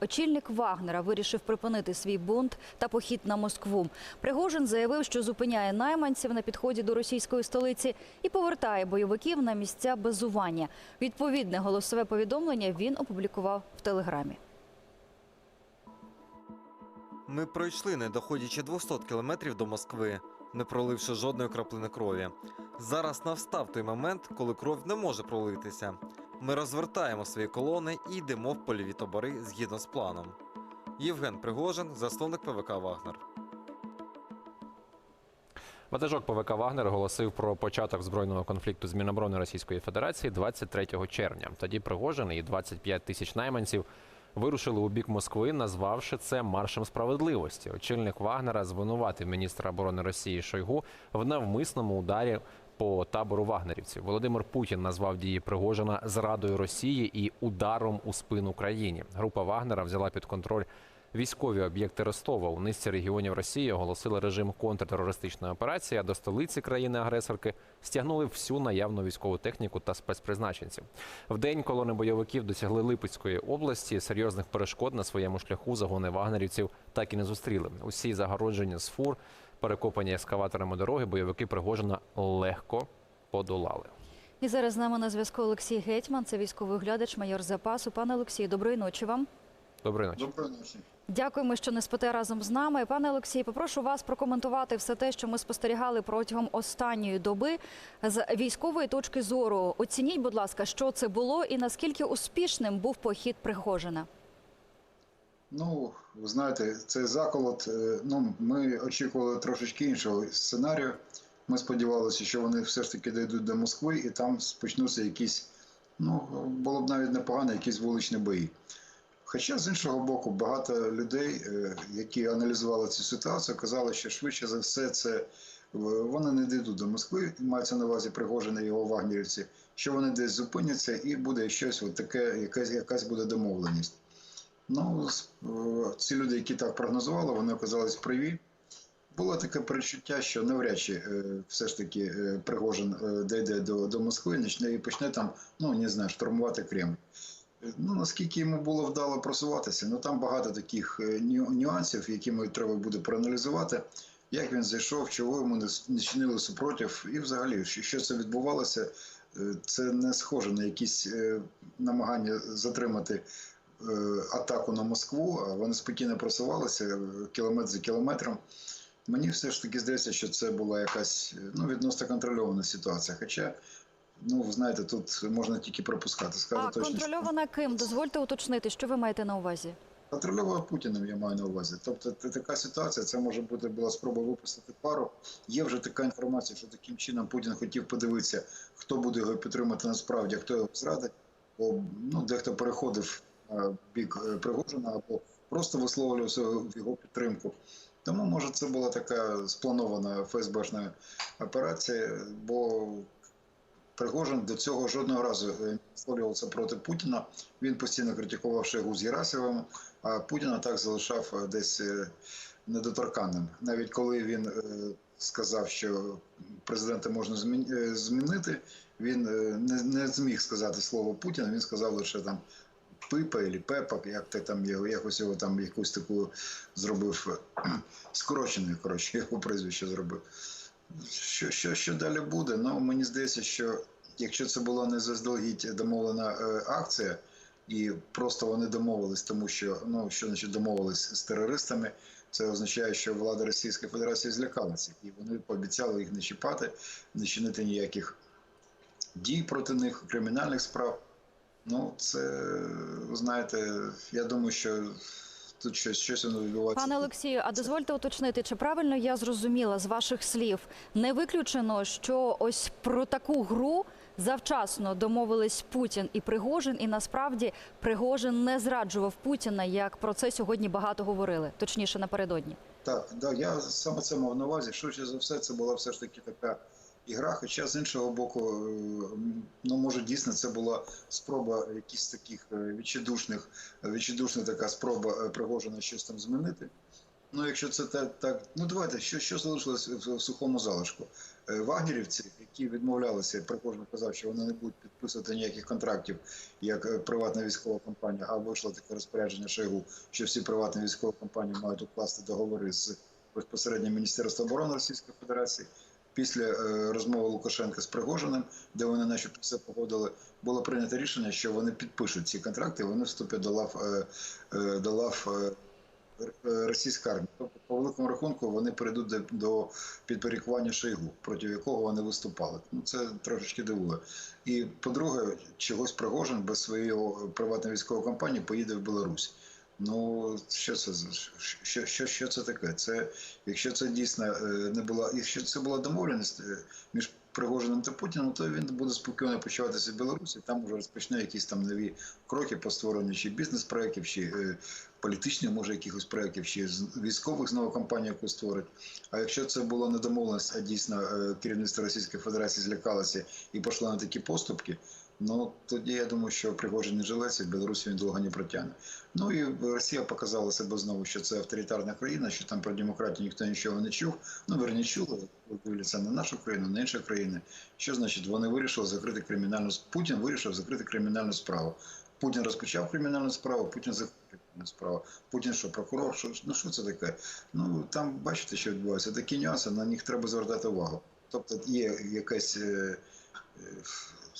Очільник Вагнера вирішив припинити свій бунт та похід на Москву. Пригожин заявив, що зупиняє найманців на підході до російської столиці і повертає бойовиків на місця базування. Відповідне голосове повідомлення він опублікував в телеграмі. Ми пройшли, не доходячи 200 кілометрів до Москви, не проливши жодної краплини крові. Зараз настав той момент, коли кров не може пролитися. Ми розвертаємо свої колони і йдемо в польові табори згідно з планом. Євген Пригожин, засновник ПВК Вагнер. Ватажок ПВК Вагнер оголосив про початок збройного конфлікту з Міноборони Російської Федерації 23 червня. Тоді Пригожин і 25 тисяч найманців вирушили у бік Москви, назвавши це маршем справедливості. Очільник Вагнера звинуватив міністра оборони Росії Шойгу в навмисному ударі по табору вагнерівців. Володимир Путін назвав дії Пригожина зрадою Росії і ударом у спину країні. Група Вагнера взяла під контроль Військові об'єкти Ростова у низці регіонів Росії оголосили режим контртерористичної операції. А до столиці країни-агресорки стягнули всю наявну військову техніку та спецпризначенців. В день колони бойовиків досягли Липецької області. Серйозних перешкод на своєму шляху загони вагнерівців так і не зустріли. Усі загородження з фур, перекопані ескаваторами дороги, бойовики Пригожина легко подолали. І зараз з нами на зв'язку Олексій Гетьман, це військовий глядач, майор запасу. Пане Олексію, доброї ночі вам. Доброї ночі. Доброї ночі. Дякуємо, що не спите разом з нами. Пане Олексій, попрошу вас прокоментувати все те, що ми спостерігали протягом останньої доби з військової точки зору. Оцініть, будь ласка, що це було і наскільки успішним був похід Пригожина. Ну, знаєте, цей заколот. е, Ну, ми очікували трошечки іншого сценарію. Ми сподівалися, що вони все ж таки дійдуть до Москви і там почнуться якісь, ну, було б навіть непогано, якісь вуличні бої. Хоча, з іншого боку, багато людей, е, які аналізували цю ситуацію, казали, що швидше за все це вони не дійдуть до Москви, мається на увазі Пригожин його вагнерівці, що вони десь зупиняться і буде щось от таке, якась, якась буде домовленість. Ну, е, ці люди, які так прогнозували, вони оказались праві. Було таке перечуття, що навряд чи е, все ж таки е, Пригожин дійде до, до Москви і почне там, ну не знаю, штурмувати Кремль. Ну, наскільки йому було вдало просуватися, ну там багато таких ню- нюансів, які ми треба буде проаналізувати. Як він зайшов, чого йому не чинили супротив, і взагалі, що, це відбувалося, це не схоже на якісь намагання затримати атаку на Москву, вони спокійно просувалися е, кілометр за кілометром. Мені все ж таки здається, що це була якась е, ну, відносно контрольована ситуація. Хоча, ну ви знаєте, тут можна тільки пропускати. Сказати А точно, що контрольована ким? Дозвольте уточнити, що ви маєте на увазі. контрольована Путіним, я маю на увазі. Тобто це така ситуація, це може бути була спроба випустити пару. Є вже така інформація, що таким чином Путін хотів подивитися, хто буде його підтримати насправді, а хто його зрадить. Бо ну, дехто переходив бік е, Пригожина або просто висловлювався в його підтримку. Тому, може, це була така спланована ФСБшна операція, бо Пригожин до цього жодного разу е, не висловлювався проти Путіна. Він постійно критикував Шойгу з Герасимовим, а Путіна так залишав е, десь е, недоторканним. Навіть коли він е, сказав, що президента можна е, змінити, він е, не зміг сказати слово Путіна, він сказав лише там Пипа або Пепа, як ти там його, якось його там якусь таку зробив скорочену, коротше, його прізвище зробив. Що, що, що далі буде? Ну, мені здається, що якщо це була не заздалегідь домовлена е, акція, і просто вони домовились, тому що ну що значить домовились з терористами, це означає, що влада Російської Федерації злякалася, і вони пообіцяли їх не чіпати, не чинити ніяких дій проти них, кримінальних справ. Ну, це ви знаєте, я думаю, що тут щось, щось воно відбувається. Пане Олексію, а дозвольте уточнити, чи правильно я зрозуміла з ваших слів? Не виключено, що ось про таку гру завчасно домовились Путін і Пригожин, і насправді Пригожин не зраджував Путіна, як про це сьогодні багато говорили, точніше напередодні. Так, да, я саме це мав на увазі. Швидше за все, це була все ж таки така ігра. Хоча з іншого боку, е, ну може дійсно це була спроба якісь таких е, відчайдушних, відчайдушна така спроба е, Пригожина щось там змінити. Ну, якщо це так, так ну давайте, що, що залишилось в, сухому залишку? Вагнерівці, які відмовлялися, Пригожин казав, що вони не будуть підписувати ніяких контрактів, як приватна військова компанія, а вийшло таке розпорядження Шойгу, що всі приватні військові компанії мають укласти договори з безпосередньо Міністерством оборони Російської Федерації. Після е, розмови Лукашенка з Пригожиним, де вони начебто все погодили, було прийнято рішення, що вони підпишуть ці контракти, вони вступлять до лав, е, е, до лав Р- російська армія. Тобто, по великому рахунку, вони перейдуть до, до підпорядкування Шойгу, проти якого вони виступали. Ну це трошечки дивує. І по-друге, чогось Пригожин без своєї приватної військової компанії поїде в Білорусь. Ну що це що, що, що це таке? Це якщо це дійсно е, не була, якщо це була домовленість е, між Пригожиним та Путіним, то він буде спокійно почуватися в Білорусі. Там вже розпочне якісь там нові кроки по створенню чи бізнес-проєктів, чи е, політичних, може, якихось проєктів, чи військових знову компаній, яку створить. А якщо це було не а дійсно е, керівництво Російської Федерації злякалося і пішло на такі поступки, ну тоді я думаю, що Пригожин не жилець, і в Білорусі він довго не протягне. Ну і Росія показала себе знову, що це авторитарна країна, що там про демократію ніхто нічого не чув. Ну, верні чули, дивляться на нашу країну, на інші країни. Що значить, вони вирішили закрити кримінальну Путін вирішив закрити кримінальну справу. Путін розпочав кримінальну справу, Путін закрив кримінальну справу. Путін що, прокурор? Що, ну що це таке? Ну там бачите, що відбувається. Такі нюанси, на них треба звертати увагу. Тобто є якесь е, е,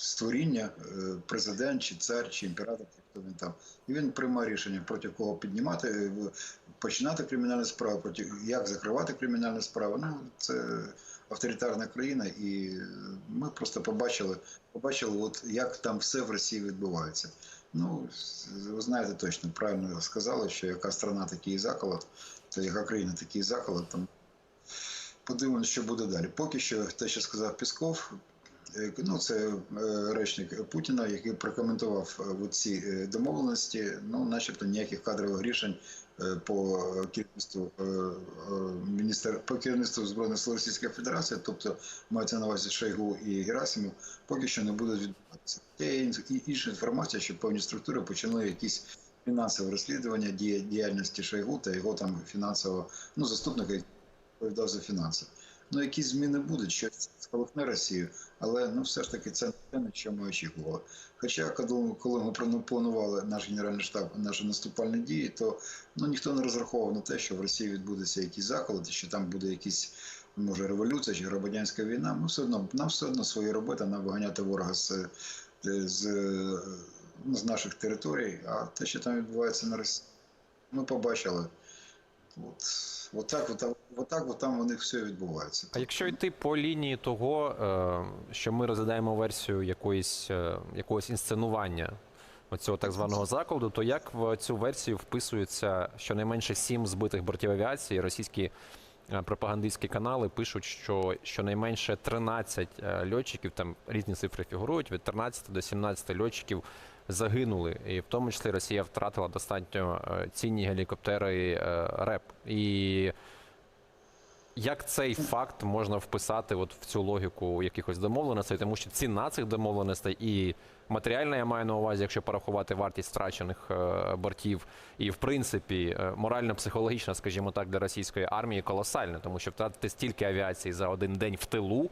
створіння, е, президент, чи цар, чи імператор, хто він там. І він приймає рішення, проти кого піднімати, е, починати кримінальну справу, проти як закривати кримінальну справу. Ну це авторитарна країна, і ми просто побачили, побачили, от як там все в Росії відбувається. Ну, ви знаєте точно, правильно сказали, що яка страна такий заколот, то яка країна такий заколот, там подивимося, що буде далі. Поки що те, що сказав Пісков, ну це е, речник Путіна, який прокоментував е, ці е, домовленості, ну, начебто ніяких кадрових рішень е, по керівництву е, е, міністер по керівництву збройних сил Російської Федерації, тобто мається на увазі Шойгу і Герасимов, поки що не буде відбуватися. Є інша інформація, що певні структури почали якісь фінансове розслідування дія- діяльності Шойгу та його там фінансового ну заступника, який відповідав за фінанси. Ну, якісь зміни будуть, щось сколихне Росію, але ну все ж таки це не те, на що ми очікували. Хоча, коли, ми плану- планували наш генеральний штаб, наші наступальні дії, то ну ніхто не розраховував на те, що в Росії відбудеться якісь заколоти, що там буде якісь може революція чи громадянська війна. Ну, все одно нам все одно своя робота нам виганяти ворога з, з, ну, з наших територій, а те, що там відбувається на Росії, ми побачили. От, от так, от, от так, от там у них все відбувається. А якщо йти по лінії того, е, що ми розглядаємо версію якоїсь, е, якогось інсценування оцього так званого закладу, то як в цю версію вписується щонайменше сім збитих бортів авіації? Російські е, пропагандистські канали пишуть, що щонайменше 13 е, льотчиків, там різні цифри фігурують, від 13 до 17 льотчиків загинули. І в тому числі Росія втратила достатньо е, цінні гелікоптери е, РЕП. І як цей факт можна вписати от в цю логіку якихось домовленостей, тому що ціна цих домовленостей і матеріальна я маю на увазі, якщо порахувати вартість втрачених е, бортів, і в принципі морально-психологічна, скажімо так, для російської армії колосальна, тому що втратити стільки авіації за один день в тилу.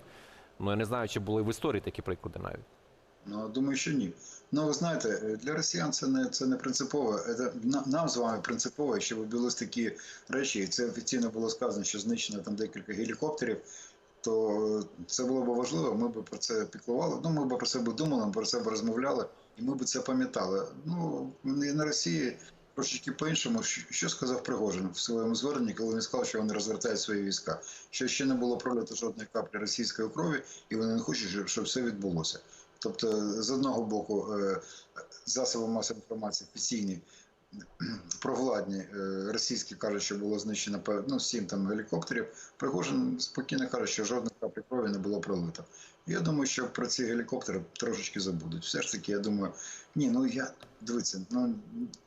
Ну я не знаю, чи були в історії такі приклади навіть. Ну, думаю, що ні. Ну, ви знаєте, для росіян це не, це не принципово. Це, на- нам з вами принципово, щоб відбулись такі речі, і це офіційно було сказано, що знищено там декілька гелікоптерів, то це було б важливо, ми б про це піклували, ну, ми б про це б думали, ми про це б розмовляли, і ми б це пам'ятали. Ну, і на Росії трошечки по-іншому, що, що сказав Пригожин в своєму зверненні, коли він сказав, що вони розвертають свої війська, що ще не було пролито жодної каплі російської крові, і вони не хочуть, щоб все відбулося. Тобто, з одного боку, е, засоби масової інформації офіційні провладні е, російські кажуть, що було знищено ну, сім там гелікоптерів. Пригожин спокійно каже, що жодної каплі крові не було пролито. Я думаю, що про ці гелікоптери трошечки забудуть. Все ж таки, я думаю, ні, ну я дивіться, ну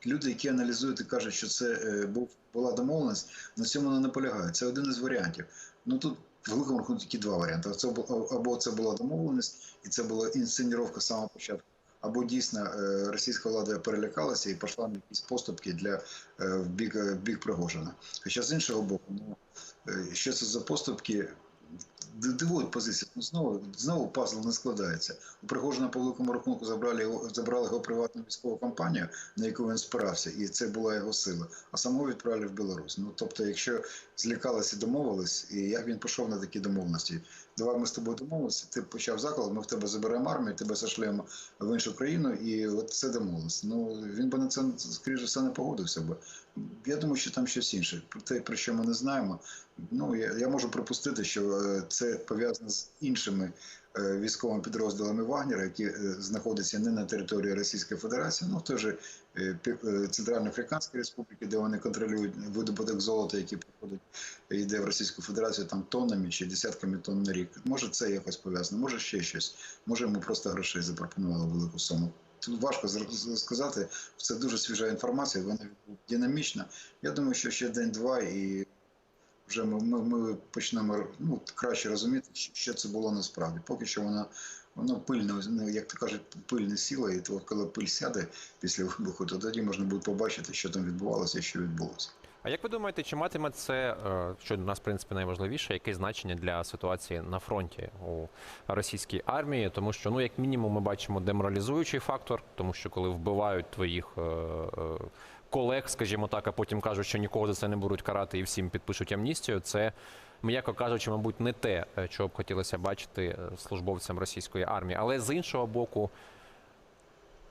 люди, які аналізують і кажуть, що це е, був була домовленість, на цьому не наполягають. Це один із варіантів. Ну тут великому рахунку тільки два варіанти. Це або це була домовленість, і це була інсценіровка з самого початку. або дійсно е, російська влада перелякалася і пішла на якісь поступки для е, в бік, е, в бік Пригожина. Хоча з іншого боку, ну що це за поступки? Дивують позиції. Ну, знову, знову пазл не складається. У Пригожина по великому рахунку забрали його, забрали його приватну військову компанію, на яку він спирався, і це була його сила. А самого відправили в Білорусь. Ну тобто, якщо злякалися домовились, і як він пішов на такі домовленості? Давай ми з тобою домовилися, ти почав заклад, ми в тебе заберемо армію, тебе зашлемо в іншу країну, і от це домовилось. Ну він би на це скоріше все не погодився би. Я думаю, що там щось інше. Про те, про що ми не знаємо. Ну я, я можу припустити, що е, це пов'язано з іншими військовими підрозділами Вагнера, які е, знаходяться не на території Російської Федерації, ну же е, е, Центральноафриканській Республіки, де вони контролюють видобуток золота, який приходить йде в Російську Федерацію там тоннами чи десятками тонн на рік. Може, це якось пов'язано, може ще щось. Може, йому просто грошей запропонували велику суму. Тут важко сказати. Це дуже свіжа інформація, вона динамічна. Я думаю, що ще день-два і вже ми, ми, почнемо ну, краще розуміти, що- це було насправді. Поки що вона, воно пильно, ну, як то кажуть, пильне сіла, і то коли пиль сяде після вибуху, то тоді можна буде побачити, що там відбувалося що відбулося. А як ви думаєте, чи матиме це, е, що для нас в принципі найважливіше, яке значення для ситуації на фронті у російській армії? Тому що, ну як мінімум, ми бачимо деморалізуючий фактор, тому що коли вбивають твоїх е, е, колег, скажімо так, а потім кажуть, що нікого за це не будуть карати і всім підпишуть амністію, це. М'яко кажучи, мабуть, не те, е, чого б хотілося бачити е, службовцям російської армії. Але з іншого боку,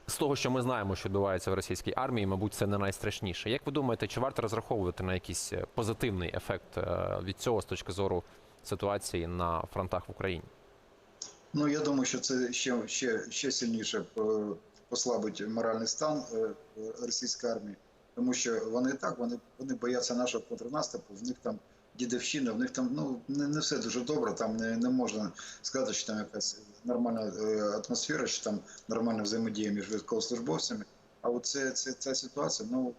з того, що ми знаємо, що відбувається в російській армії, мабуть, це не найстрашніше. Як ви думаєте, чи варто розраховувати на якийсь е, позитивний ефект від цього з точки зору ситуації на фронтах в Україні? Ну я думаю, що це ще, ще, ще сильніше послабить моральний стан російської армії, тому що вони так вони, вони бояться нашого контрнаступу. В них там дідовщина, в них там ну не, не все дуже добре. Там не, не можна сказати, що там якась нормальна е, атмосфера, що там нормальна взаємодія між військовослужбовцями. А от це, це ця ситуація, ну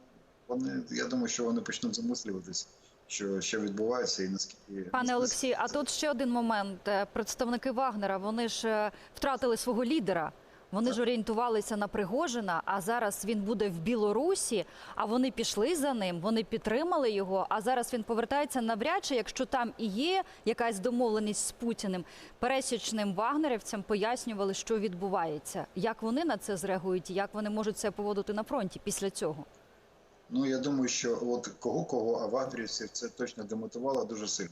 вони я думаю, що вони почнуть замислюватися, що, що відбувається, і наскільки Пане Олексію, а тут ще один момент. Е, Представники Вагнера вони ж е, втратили свого лідера. Вони ж орієнтувалися на Пригожина, а зараз він буде в Білорусі. А вони пішли за ним, вони підтримали його. А зараз він повертається навряд чи, якщо там і є якась домовленість з Путіним. Пересічним вагнерівцям пояснювали, що відбувається. Як вони на це зреагують, і як вони можуть це поводити на фронті після цього? Ну я думаю, що от кого кого, а вагнерівців це точно демотивувало дуже сильно.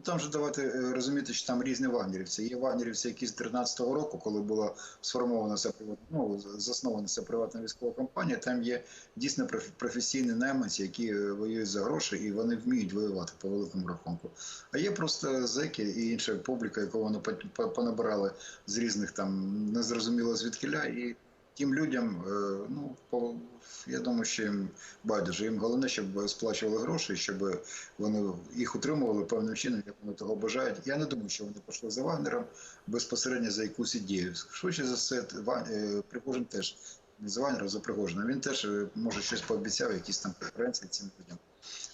Ну там же давайте е, розуміти, що там різні вагнерівці. Є вагнерівці, які з 13-го року, коли була сформована ця ну, заснована ця приватна військова компанія, там є дійсно проф- професійні найманці, які е, воюють за гроші, і вони вміють воювати по великому рахунку. А є просто зеки і інша публіка, яку вони по- по- понабирали з різних там незрозуміло звідкиля, і тим людям, е, ну по я думаю, що їм байдуже. Їм головне, щоб сплачували гроші, щоб вони їх утримували певним чином, як вони того бажають. Я не думаю, що вони пішли за Вагнером безпосередньо за якусь ідею. Швидше за все, е, Пригожин теж не за Вагнера, а за Пригожина. Він теж е, може щось пообіцяв, якісь там преференції цим людям.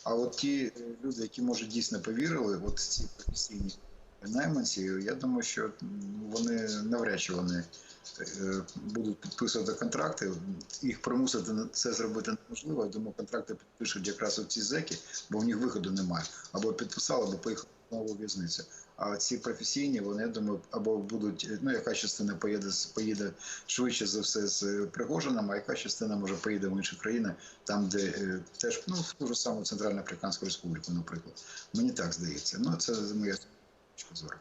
А от ті люди, які може дійсно повірили, от ці професійні найманці, я думаю, що вони навряд чи вони будуть підписувати контракти. Їх примусити це зробити неможливо. Я думаю, контракти підпишуть якраз ці зеки, бо в них виходу немає. Або підписали, або поїхали знову в'язницю. А ці професійні, вони я думаю, або будуть, ну яка частина поїде поїде швидше за все з Пригожином, а яка частина може поїде в інші країни, там, де е, теж ну ту ж саму Центральноафриканську Республіку, наприклад. Мені так здається. Ну це моя точка зору.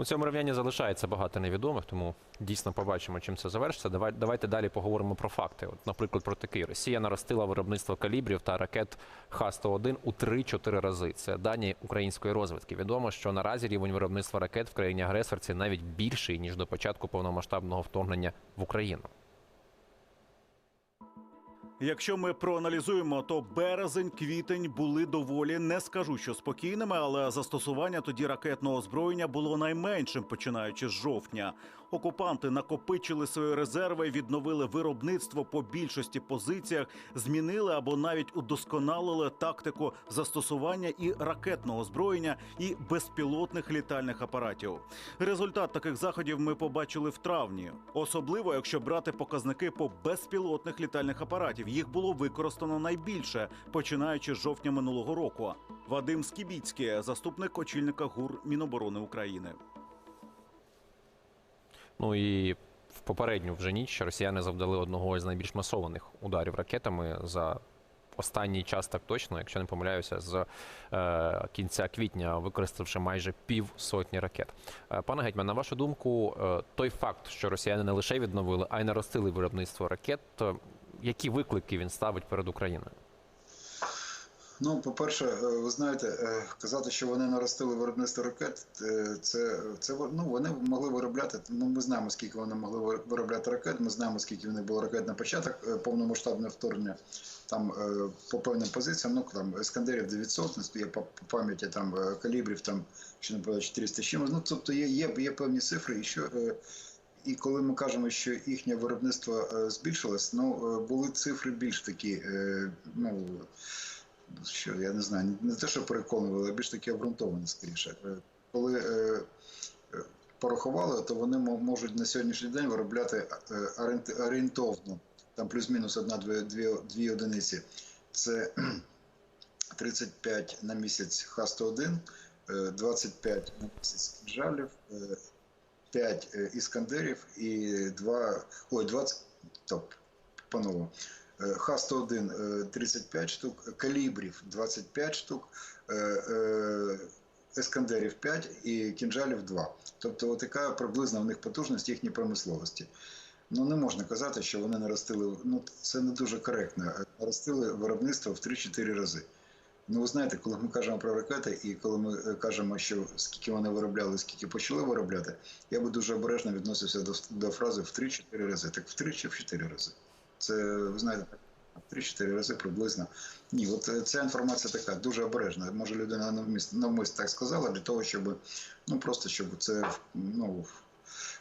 У цьому рівнянні залишається багато невідомих, тому дійсно побачимо, чим це завершиться. Давай, давайте далі поговоримо про факти. От, наприклад, про такий Росія наростила виробництво калібрів та ракет Х-101 у 3-4 рази. Це дані української розвідки. Відомо, що наразі рівень виробництва ракет в країні агресорці навіть більший ніж до початку повномасштабного вторгнення в Україну. Якщо ми проаналізуємо, то березень, квітень були доволі не скажу, що спокійними, але застосування тоді ракетного озброєння було найменшим, починаючи з жовтня. Окупанти накопичили свої резерви, відновили виробництво по більшості позиціях, змінили або навіть удосконалили тактику застосування і ракетного озброєння, і безпілотних літальних апаратів. Результат таких заходів ми побачили в травні, особливо якщо брати показники по безпілотних літальних апаратів. Їх було використано найбільше, починаючи з жовтня минулого року. Вадим Скібіцький, заступник очільника ГУР Міноборони України. Ну і в попередню вже ніч росіяни завдали одного з найбільш масованих ударів ракетами за останній час, так точно, якщо не помиляюся, з е, кінця квітня, використавши майже пів сотні ракет. Е, пане гетьман, на вашу думку, е, той факт, що росіяни не лише відновили, а й наростили виробництво ракет, е, які виклики він ставить перед Україною? Ну, по-перше, е, ви знаєте, е, казати, що вони наростили виробництво ракет, е, це, це ну, вони могли виробляти. Ну, ми знаємо, скільки вони могли вир- виробляти ракет. Ми знаємо, скільки в них було ракет на початок повномасштабного вторгнення. Там по певним позиціям, ну там Ескандерів 900, є по, пам'яті там калібрів, там ще не пам'ятаю, 400 з чимось. Ну, тобто є, є, є певні цифри, і що. І коли ми кажемо, що їхнє виробництво збільшилось, ну були цифри більш такі, ну що я не знаю, не те, що переконували, а більш таки обґрунтовані скоріше. Е, Коли е, е, порахували, то вони можуть на сьогоднішній день виробляти е, орієнтовно, там плюс-мінус одна-дві одиниці. Це 35 на місяць Х-101, е, 25 на місяць кінжалів, 5 іскандерів і 2, ой, 20, топ, по-новому. Е, Х-101 е, 35 штук, калібрів 25 штук, е, е, ескандерів 5 і кінжалів 2. Тобто така приблизна в них потужність їхньої промисловості. Ну не можна казати, що вони наростили. Ну це не дуже коректно. Наростили виробництво в 3-4 рази. Ну, ви знаєте, коли ми кажемо про ракети, і коли ми е, кажемо, що скільки вони виробляли, скільки почали виробляти, я би дуже обережно відносився до, до фрази в 3-4 рази. Так в 3 чи в 4 рази. Це, ви знаєте, в 3-4 рази приблизно. Ні, от е, ця інформація така дуже обережна. Може, людина навмисно навмисно так сказала для того, щоб ну просто щоб це ну,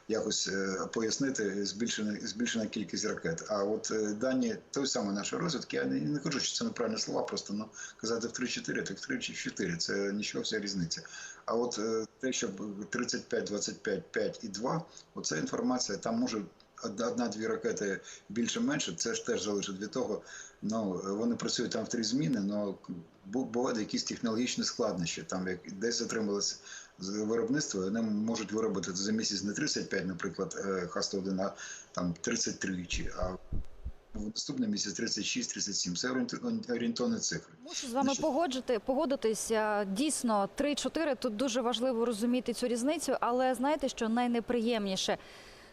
якось е, пояснити збільшена, збільшена кількість ракет. А от е, дані той самий нашої розвідки, я не, не кажу, що це неправильні слова, просто ну, казати в 3-4, так в 3 чи в 4, це нічого вся різниця. А от те, що 35, 25, 5 і 2, оця інформація, там може одна-дві ракети більше-менше, це ж теж залежить від того, ну, вони працюють там в три зміни, але бувають якісь технологічні складнощі, там як десь затрималось з виробництва, вони можуть виробити за місяць не 35, наприклад, е, Х-101, а там 33 чи, а в наступний місяць 36-37. Це орієнт- орієнтовні цифри. Мушу з вами Значить- погоджити, погодитися. Дійсно, 3-4, тут дуже важливо розуміти цю різницю, але знаєте, що найнеприємніше?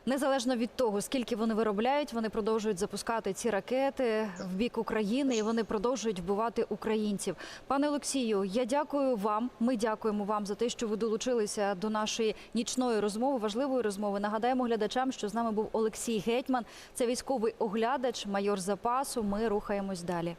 Незалежно від того, скільки вони виробляють, вони продовжують запускати ці ракети в бік України і вони продовжують вбивати українців. Пане Олексію, я дякую вам. Ми дякуємо вам за те, що ви долучилися до нашої нічної розмови, важливої розмови. Нагадаємо глядачам, що з нами був Олексій Гетьман. Це військовий оглядач, майор запасу. Ми рухаємось далі.